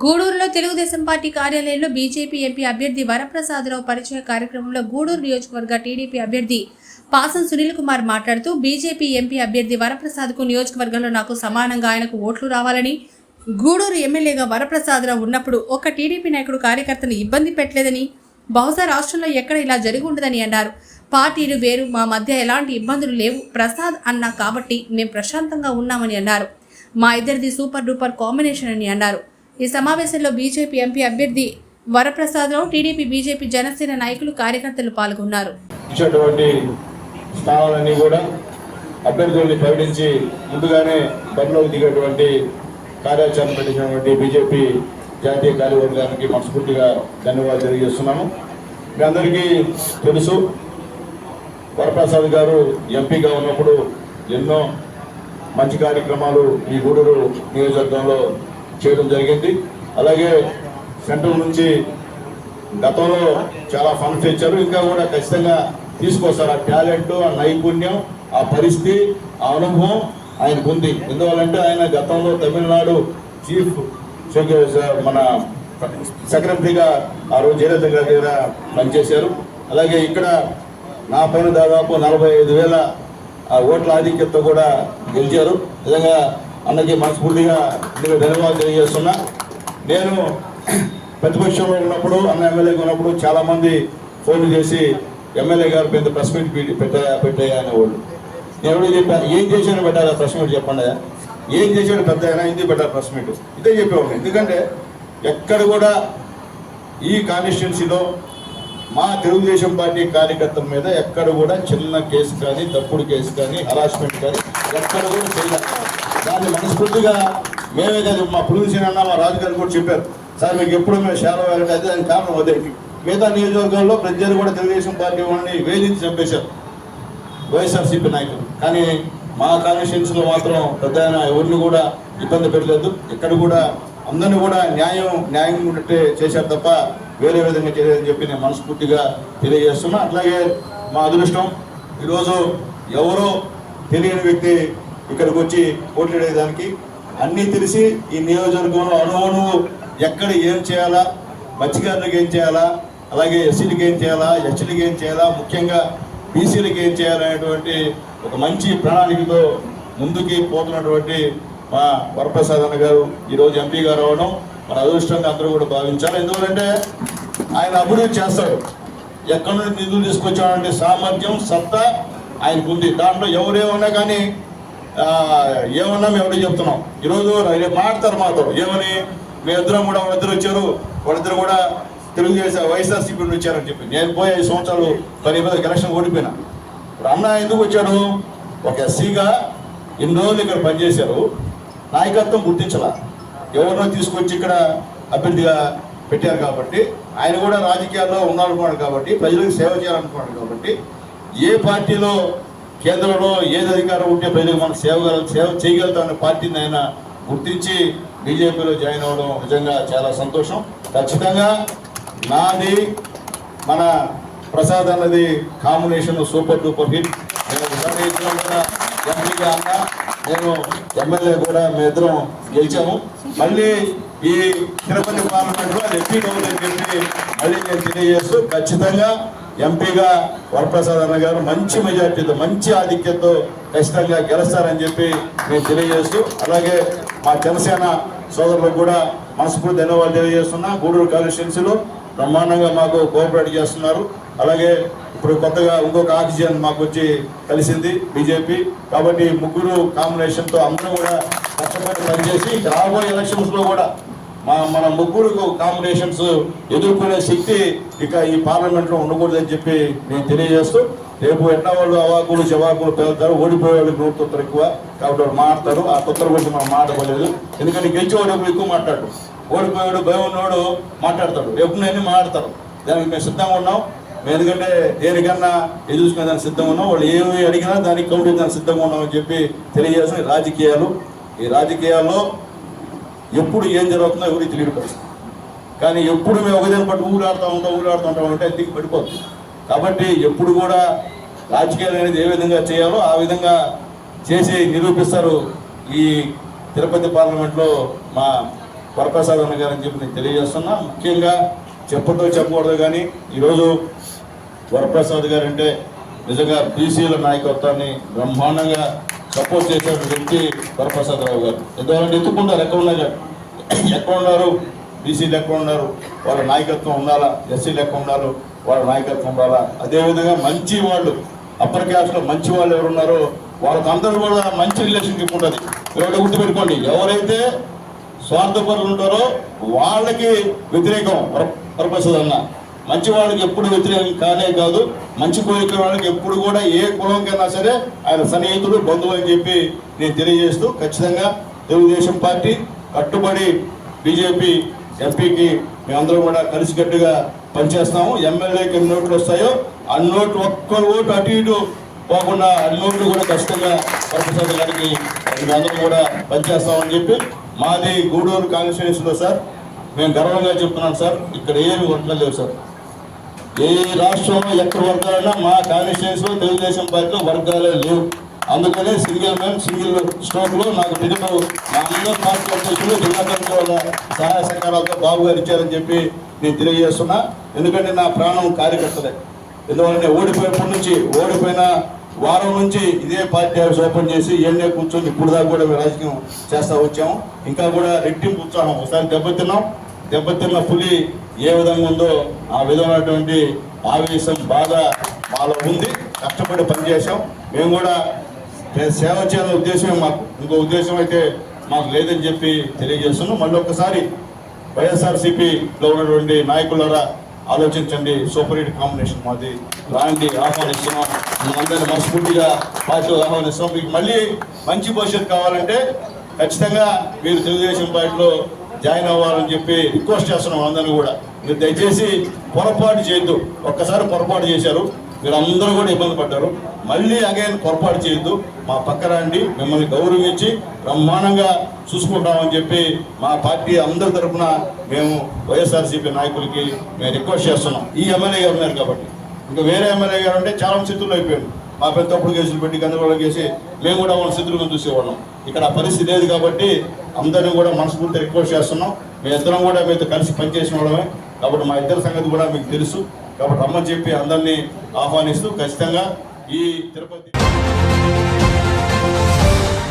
గూడూరులో తెలుగుదేశం పార్టీ కార్యాలయంలో BJP MP అభ్యర్థి వరప్రసాదరావు పరిచయ కార్యక్రమంలో గూడూరు నియోజకవర్గ టీడీపీ అభ్యర్థి పాసం సునీల్ కుమార్ మాట్లాడుతూ బీజేపీ ఎంపీ అభ్యర్థి వరప్రసాద్కు నియోజకవర్గంలో నాకు సమానంగా ఆయనకు ఓట్లు రావాలని గూడూరు ఎమ్మెల్యేగా వరప్రసాదరావు ఉన్నప్పుడు ఒక్క టీడీపీ నాయకుడు కార్యకర్తను ఇబ్బంది పెట్టలేదని బహుశా రాష్ట్రంలో ఎక్కడ ఇలా జరిగి ఉండదని అన్నారు. పార్టీలు వేరు మా మధ్య ఎలాంటి ఇబ్బందులు లేవు ప్రసాద్ అన్నా కాబట్టి మేము ప్రశాంతంగా ఉన్నామని అన్నారు. మా ఇద్దరిది సూపర్ డూపర్ కాంబినేషన్ అని అన్నారు. ఈ సమావేశంలో బీజేపీ ఎంపీ అభ్యర్థి వరప్రసాదరావు టీడీపీ బీజేపీ జనసేన నాయకులు కార్యకర్తలు పాల్గొన్నారు. స్థానాలన్నీ కూడా అభ్యర్థుల్ని ప్రకటించి ముందుగానే బరిలోకి దిగేటువంటి కార్యాచరణ పెట్టినటువంటి బీజేపీ జాతీయ కార్యవర్గానికి మనస్ఫూర్తిగా ధన్యవాదాలు తెలియజేస్తున్నాము. మీ అందరికీ తెలుసు వరప్రసాద్ గారు ఎంపీగా ఉన్నప్పుడు ఎన్నో మంచి కార్యక్రమాలు ఈ గూడూరు నియోజకవర్గంలో చేయడం జరిగింది. అలాగే సెంట్రల్ నుంచి గతంలో చాలా ఫండ్స్ ఇచ్చారు. ఇంకా కూడా ఖచ్చితంగా తీసుకొస్తారు. ఆ టాలెంట్ ఆ నైపుణ్యం ఆ పరిస్థితి ఆ అనుభవం ఆయనకు ఉంది. ఎందువల్లంటే ఆయన గతంలో తమిళనాడు చీఫ్ మన సెక్రటరీగా ఆ రోజు జయలలిత గారి దగ్గర పనిచేశారు. అలాగే ఇక్కడ నా పైన దాదాపు నలభై ఐదు వేల ఆ ఓట్ల ఆధిక్యతతో కూడా గెలిచారు. నిజంగా అన్నకి మనస్ఫూర్తిగా నీకు ధన్యవాదాలు తెలియజేస్తున్నా. నేను ప్రతిపక్షంలో ఉన్నప్పుడు అన్న ఎమ్మెల్యేగా ఉన్నప్పుడు చాలామంది ఫోన్లు చేసి ఎమ్మెల్యే గారు పెద్ద ప్రెస్ మీట్ పెట్టి- పెట్టా పెట్టాయా అనేవాళ్ళు నేను ఎవరు చెప్పాను ఏం చేశాను పెట్టాలా ప్రెస్ మీట్ చెప్పండి. ఏం చేశాడు పెద్ద అయినా ఇది పెట్టాలి ప్రెస్ మీట్? ఇదే చెప్పేవాళ్ళు ఎందుకంటే ఎక్కడ కూడా ఈ కాన్స్టిట్యున్సీలో మా తెలుగుదేశం పార్టీ కార్యకర్తల మీద ఎక్కడ కూడా చిన్న కేసు కానీ తప్పుడు కేసు కానీ హరాస్మెంట్ కానీ ఎక్కడ కూడా చేయలేదు. దాన్ని మనస్ఫూర్తిగా మేమే కాదు మా ప్రొడ్యూసర్ అన్న మా రాజుగారు కూడా చెప్పారు. సార్ మీకు ఎప్పుడు మేము సేవ వెళ్ళండి అయితే దానికి కారణం అదే. మిగతా నియోజకవర్గాల్లో ప్రజలు కూడా తెలుగుదేశం పార్టీ వాళ్ళని వేధించి చంపేశారు. వైఎస్ఆర్సీపీ నాయకులు. కానీ మా కాన్స్టిట్యూన్స్లో మాత్రం పెద్ద ఎవరిని కూడా ఇబ్బంది పెట్టలేదు. ఇక్కడ కూడా అందరిని కూడా న్యాయం న్యాయం ఉన్నట్టే చేశారు తప్ప వేరే విధంగా చేయలేదని చెప్పి నేను మనస్ఫూర్తిగా తెలియజేస్తున్నా. అట్లాగే మా అదృష్టం ఈరోజు ఎవరో తెలియని వ్యక్తి ఇక్కడికి వచ్చి పోట్లాడేదానికి అన్నీ తెలిసి ఈ నియోజకవర్గంలో అణువును ఎక్కడ ఏం చేయాలా మత్స్యకారులకు ఏం చేయాలా అలాగే ఎస్సీలకు ఏం చేయాలా ఎస్టీలకు ఏం చేయాలా ముఖ్యంగా బీసీలకు ఏం చేయాలనేటువంటి ఒక మంచి ప్రణాళికతో ముందుకి పోతున్నటువంటి మా వరప్రసాద్ అన్న గారు ఈరోజు ఎంపీ గారు అవడం మన అదృష్టంగా అందరూ కూడా భావించాలి. ఎందుకంటే ఆయన అభివృద్ధి చేస్తాడు. ఎక్కడి నుండి నిధులు తీసుకొచ్చాడంటే సామర్థ్యం సత్తా ఆయనకు ఉంది దాంట్లో ఎవరేమన్నా కానీ ఏమన్నా మేము చెప్తున్నాం. ఈరోజు రేపు మాట్లాడతారు మాతో. ఏమని? మీ ఇద్దరం కూడా వాళ్ళిద్దరు వచ్చారు. వాళ్ళిద్దరు కూడా తెలుగుదేశం వైఎస్ఆర్సీపీ నుండి వచ్చారని చెప్పి. నేను పోయి ఐదు సంవత్సరాలు పది మీద ఎలక్షన్ ఓడిపోయినా. ఇప్పుడు అన్న ఎందుకు వచ్చాడు? ఒక ఎస్సీగా ఇన్ని రోజులు ఇక్కడ పనిచేశారు. నాయకత్వం గుర్తించలా. ఎవరినో తీసుకొచ్చి ఇక్కడ అభ్యర్థిగా పెట్టారు కాబట్టి ఆయన కూడా రాజకీయాల్లో ఉన్నారనుకున్నాడు కాబట్టి ప్రజలకు సేవ చేయాలనుకున్నాడు కాబట్టి ఏ పార్టీలో కేంద్రంలో ఏది అధికారం ఉంటే ప్రజలకు మనం సేవ సేవ చేయగలుగుతామనే పార్టీని ఆయన గుర్తించి బీజేపీలో జాయిన్ అవ్వడం నిజంగా చాలా సంతోషం. ఖచ్చితంగా నాది మన ప్రసాద్ అన్నది కాంబినేషన్ సూపర్ డూపర్ హిట్ నేను ఎంపీగా అన్న నేను ఎమ్మెల్యే కూడా మీ ఇద్దరం గెలిచాము. మళ్ళీ ఈ తిరుపతి పార్లమెంట్లో ఎంపీ కావాలని చెప్పి మళ్ళీ నేను తెలియజేస్తూ ఖచ్చితంగా ఎంపీగా వరప్రసాద్ అన్న గారు మంచి మెజార్టీతో మంచి ఆధిక్యతతో ఖచ్చితంగా గెలుస్తారని చెప్పి నేను తెలియజేస్తూ అలాగే మా జనసేన సోదరులకు కూడా మనస్ఫూర్తి ధన్యవాదాలు తెలియజేస్తున్నా. గూడూరు కాన్స్టిట్యున్సీలో బ్రహ్మాండంగా మాకు కోఆపరేట్ చేస్తున్నారు. అలాగే ఇప్పుడు కొత్తగా ఇంకొక ఆక్సిజన్ మాకు వచ్చి కలిసింది బీజేపీ. కాబట్టి ముగ్గురు కాంబినేషన్తో అందరూ కూడా కష్టపడి పనిచేసి రాబోయే ఎలక్షన్స్లో కూడా మా మన ముగ్గురు కాంబినేషన్స్ ఎదుర్కొనే శక్తి ఇక ఈ పార్లమెంట్లో ఉండకూడదని చెప్పి నేను తెలియజేస్తూ రేపు ఎట్లా వాళ్ళు అవాకులు జవాకులు పెరుగుతారు ఓడిపోయే వాళ్ళకి నోటు తొత్తరు ఎక్కువ. కాబట్టి వాళ్ళు మాట్లాడతారు ఆ తొత్తర గురించి మనం మాట్లాడలేదు ఎందుకంటే గెలిచేవాడు ఎక్కువ మాట్లాడు. ఓడిపోయాడు భయం ఉన్నవాడు మాట్లాడతాడు. రేపు నేను మాట్లాడతారు దానికి మేము సిద్ధంగా ఉన్నాం. మేము ఎందుకంటే దేనికన్నా ఎదురు చూసుకునే దానికి సిద్ధంగా ఉన్నాం. వాళ్ళు ఏమి అడిగినా దానికి కౌంటర్ దానికి సిద్ధంగా ఉన్నామని చెప్పి తెలియజేసిన రాజకీయాలు. ఈ రాజకీయాల్లో ఎప్పుడు ఏం జరుగుతుందో ఎవరికి తెలియదు పరిస్థితి. కానీ ఎప్పుడు మేము ఒకదాన్ని పట్టు ఊరాడుతూ ఉంటాం ఊరాడుతూ ఉంటాం అంటే దిగి పడిపోతుంది కాబట్టి ఎప్పుడు కూడా రాజకీయాలు అనేది ఏ విధంగా చేయాలో ఆ విధంగా చేసి నిరూపిస్తారు ఈ తిరుపతి పార్లమెంట్లో మా వరప్రసాద్ అన్న గారు అని చెప్పి నేను తెలియజేస్తున్నా. ముఖ్యంగా చెప్పతో చెప్పకూడదు కానీ ఈరోజు వరప్రసాద్ గారు అంటే నిజంగా బీసీల నాయకత్వాన్ని బ్రహ్మాండంగా సపోర్ట్ చేసిన వ్యక్తి వరప్రసాద్ రావు గారు. ఎందుకంటే ఎత్తుకుంటారు ఎక్కడ ఉన్నారు ఎక్కడ ఉన్నారు? బీసీలు ఎక్కడ ఉన్నారు? వాళ్ళ నాయకత్వం ఉండాలా? ఎస్సీలు ఎక్కడ ఉన్నారు? వాళ్ళ నాయకత్వం ఉండాలా? అదేవిధంగా మంచి వాళ్ళు అప్పర్ క్యాస్ట్లో మంచి వాళ్ళు ఎవరున్నారో వాళ్ళకందరూ కూడా మంచి రిలేషన్షిప్ ఉంటుంది ఎవరు గుర్తుపెట్టుకోండి ఎవరైతే స్వార్థపరులు ఉంటారో వాళ్ళకి వ్యతిరేకం. వర- వరప్రసాద్ అన్న. మంచి వాళ్ళకి ఎప్పుడు వ్యతిరేకం కానే కాదు మంచి కోరిక వాళ్ళకి ఎప్పుడు కూడా ఏ కులంకైనా సరే ఆయన సన్నిహితుడు బంధువు అని చెప్పి నేను తెలియజేస్తూ ఖచ్చితంగా తెలుగుదేశం పార్టీ కట్టుబడి బీజేపీ ఎంపీకి మేమందరం కూడా కలిసికట్టుగా పనిచేస్తాము. ఎమ్మెల్యేకి ఎన్ని నోట్లు వస్తాయో అన్ని నోట్లు ఒక్క ఓటు అటు ఇటు పోకుండా అన్ని నోట్లు కూడా ఖచ్చితంగా వరప్రసాద్ గారికి మేమందరం కూడా పనిచేస్తామని చెప్పి మాది గూడూరు కాన్స్టిట్యూన్సీలో సార్. మేము గర్వంగా చెప్తున్నాం సార్ ఇక్కడ ఏమి వర్గాలు సార్. ఏ రాష్ట్రంలో ఎక్కడ వర్గాలన్నా మా కాన్స్టిట్యూన్సీలో తెలుగుదేశం పార్టీలో వర్గాలే లేవు. అందుకనే సింగిల్ మ్యాన్ సింగిల్ స్ట్రోక్లో నాకు టికెట్ మా అందరూ పార్టీ అధ్యక్షులు జిల్లా వాళ్ళ సహాయ సహకారాలతో బాబు గారు ఇచ్చారని చెప్పి నేను తెలియజేస్తున్నా. ఎందుకంటే నా ప్రాణం కార్యకర్తలే. ఎందుకంటే ఓడిపోయినప్పటి నుంచి ఓడిపోయిన వారం నుంచి ఇదే పార్టీ ఆఫీస్ ఓపెన్ చేసి ఎన్నే కూర్చొని ఇప్పుడు దాకా కూడా మేము రాజకీయం చేస్తా వచ్చాము. ఇంకా కూడా రెట్టింపు ఉత్సాహం. ఒకసారి దెబ్బతిన్నాం. దెబ్బతిన్న పులి ఏ విధంగా ఉందో ఆ విధమైనటువంటి ఆవేశం బాధ మాలో ఉంది. కష్టపడి పనిచేసాం మేము కూడా సేవ చేయాలనే ఉద్దేశమే మాకు. ఇంకో ఉద్దేశం అయితే మాకు లేదని చెప్పి తెలియజేస్తున్నాం. మళ్ళీ ఒకసారి వైఎస్ఆర్సీపీలో ఉన్నటువంటి నాయకులారా ఆలోచించండి. సూపర్ హిట్ కాంబినేషన్ మాది. రాండి ఆహ్వానిస్తున్నాం. మనందరినీ మనస్ఫూర్తిగా పార్టీలో ఆహ్వానిస్తున్నాం. మీకు మళ్ళీ మంచి భవిష్యత్తు కావాలంటే ఖచ్చితంగా మీరు తెలుగుదేశం పార్టీలో జాయిన్ అవ్వాలని చెప్పి రిక్వెస్ట్ చేస్తున్నాం అందరినీ కూడా. మీరు దయచేసి పొరపాటు చేయొద్దు. ఒక్కసారి పొరపాటు చేశారు. మీరు అందరూ కూడా ఇబ్బంది పడ్డారు. మళ్ళీ అగైన్ పొరపాటు చేయొద్దు. మా పక్క రండి. మిమ్మల్ని గౌరవించి బ్రహ్మాండంగా చూసుకుంటామని చెప్పి మా పార్టీ అందరి తరఫున మేము వైఎస్ఆర్సీపీ నాయకులకి మేము రిక్వెస్ట్ చేస్తున్నాం. ఈ ఎమ్మెల్యే గారు ఉన్నారు కాబట్టి. ఇంకా వేరే ఎమ్మెల్యే గారు అంటే చాలా స్థితుల్లో అయిపోయాడు మా పెద్ద తప్పుడు కేసులు పెట్టి గందరగోళం చేసి మేము కూడా వాళ్ళ స్థితులుగా చూసేవాళ్ళం. ఇక్కడ పరిస్థితి లేదు కాబట్టి అందరినీ కూడా మనస్ఫూర్తి రిక్వెస్ట్ చేస్తున్నాం. మీ ఇద్దరం కూడా మీతో కలిసి పనిచేసిన వాళ్ళమే. కాబట్టి మా ఇద్దరి సంగతి కూడా మీకు తెలుసు. కాబట్టి రమ్మని చెప్పి అందరినీ ఆహ్వానిస్తూ ఖచ్చితంగా ఈ తిరుపతి